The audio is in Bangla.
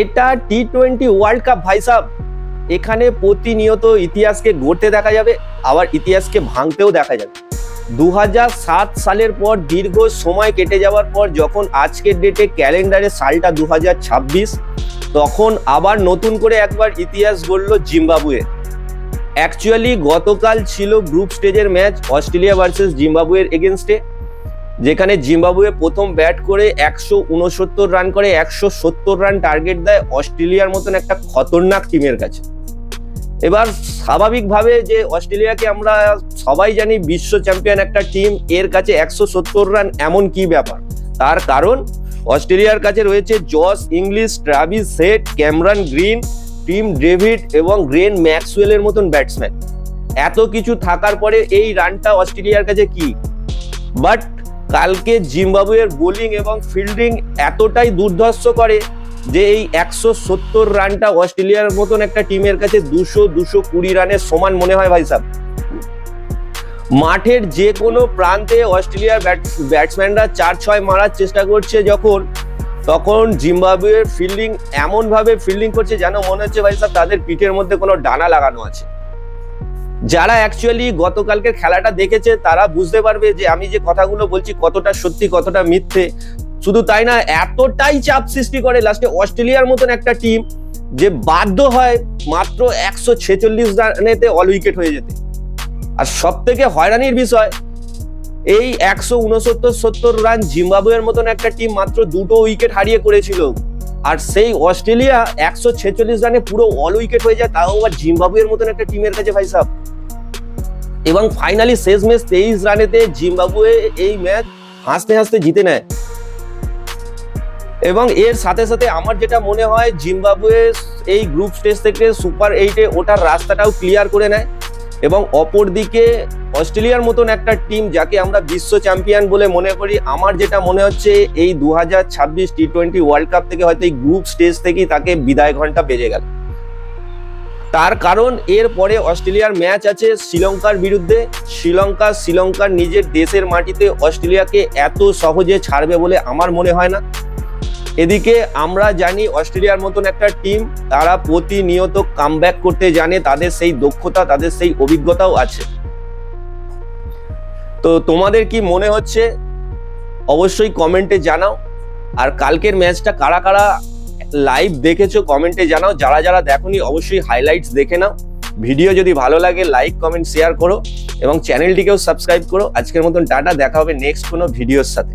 এটা টি টোয়েন্টি ওয়ার্ল্ড কাপ ভাই সাহ এখানে প্রতিনিয়ত ইতিহাসকে গড়তে দেখা যাবে, আবার ইতিহাসকে ভাঙতেও দেখা যাবে। দু সালের পর দীর্ঘ সময় কেটে যাওয়ার পর যখন আজকের ডেটে ক্যালেন্ডারে সালটা দু হাজার ছাব্বিশ, তখন আবার নতুন করে একবার ইতিহাস গড়ল জিম্বাবুয়ে অ্যাকচুয়ালি গতকাল ছিল গ্রুপ স্টেজের ম্যাচ অস্ট্রেলিয়া ভার্সেস জিম্বাবুয়ের এগেনস্টে যেখানে জিম্বাবুয়ে প্রথম ব্যাট করে একশো উনসত্তর রান করে, একশো সত্তর রান টার্গেট দেয় অস্ট্রেলিয়ার মতন একটা খতরনাক টিমের কাছে। এবার স্বাভাবিকভাবে যে অস্ট্রেলিয়াকে আমরা সবাই জানি বিশ্ব চ্যাম্পিয়ন একটা টিম, এর কাছে একশো সত্তর রান এমন কি ব্যাপার? তার কারণ, অস্ট্রেলিয়ার কাছে রয়েছে Josh Inglis, Travis Head Cameron Green, Tim David এবং গ্রেন ম্যাক্সওয়েলের মতন ব্যাটসম্যান। এত কিছু থাকার পরে এই রানটা অস্ট্রেলিয়ার কাছে কি? বাট কালকে জিম্বাবুয়ের বোলিং এবং ফিল্ডিং এতটাই দুর্ধর্ষ করে যে এই একশো সত্তর রানটা অস্ট্রেলিয়ার মতন একটা টিমের কাছে দুশো দুশো কুড়ি রানের সমান মনে হয় ভাই সাহেব মাঠের যে কোনো প্রান্তে অস্ট্রেলিয়ার ব্যাটসম্যানরা চার ছয় মারার চেষ্টা করছে যখন, তখন জিম্বাবুয়ের ফিল্ডিং এমনভাবে ফিল্ডিং করছে যেন মনে হচ্ছে ভাই সাহেব তাদের পিঠের মধ্যে কোনো ডানা লাগানো আছে। যারা অ্যাকচুয়ালি গতকালকের খেলাটা দেখেছে, তারা বুঝতে পারবে যে আমি যে কথাগুলো বলছি কতটা সত্যি, কতটা মিথ্যে। শুধু তাই না, এতটাই চাপ সৃষ্টি করে লাস্টে অস্ট্রেলিয়ার মতন একটা টিম যে বাধ্য হয় মাত্র একশো ছেচল্লিশ রানেতে অল উইকেট হয়ে যেতে। আর সব থেকে হয়রানির বিষয়, এই একশো উনসত্তর সত্তর রান জিম্বাবুয়ের মতন একটা টিম মাত্র দুটো উইকেট হারিয়ে করেছিল। আর সেই অস্ট্রেলিয়া একশো ছেচল্লিশ রানে পুরো অল উইকেট হয়ে যায়, তাও আবার জিম্বাবুয়ের মতন একটা টিমের কাছে ভাই সাহেব এবং ফাইনালি শেষ ম্যাচ তেইশ রানেতে জিম্বাবুয়ে এই ম্যাচ হাসতে হাসতে জিতে নেয়। এবং এর সাথে সাথে আমার যেটা মনে হয়, জিম্বাবুয়ে এই গ্রুপ স্টেজ থেকে সুপার এইটে ওঠার রাস্তাটাও ক্লিয়ার করে নেয় এবং অপরদিকে অস্ট্রেলিয়ার মতন একটা টিম যাকে আমরা বিশ্ব চ্যাম্পিয়ন বলে মনে করি, আমার যেটা মনে হচ্ছে এই দু হাজার ছাব্বিশ টি টোয়েন্টি ওয়ার্ল্ড কাপ থেকে হয়তো এই গ্রুপ স্টেজ থেকেই তাকে বিদায় ঘণ্টা বেজে গেল। তার কারণ এর পরে অস্ট্রেলিয়ার ম্যাচ আছে শ্রীলঙ্কার বিরুদ্ধে। শ্রীলঙ্কা শ্রীলঙ্কার নিজের দেশের মাটিতে অস্ট্রেলিয়াকে এত সহজে ছাড়বে বলে আমার মনে হয় না। এদিকে আমরা জানি অস্ট্রেলিয়ার মতন একটা টিম তারা প্রতিনিয়ত কামব্যাক করতে জানে, তাদের সেই দক্ষতা, তাদের সেই অভিজ্ঞতাও আছে। তো তোমাদের কি মনে হচ্ছে? অবশ্যই কমেন্টে জানাও। আর কালকের ম্যাচটা কারা কারা লাইভ দেখেছ কমেন্টে জানাও। যারা যারা দেখোনি, অবশ্যই হাইলাইটস দেখে নাও। ভিডিও যদি ভালো লাগে লাইক কমেন্ট শেয়ার করো এবং চ্যানেলটিকেও সাবস্ক্রাইব করো। আজকের মতন টাটা, দেখা হবে নেক্সট কোনো ভিডিওর সাথে।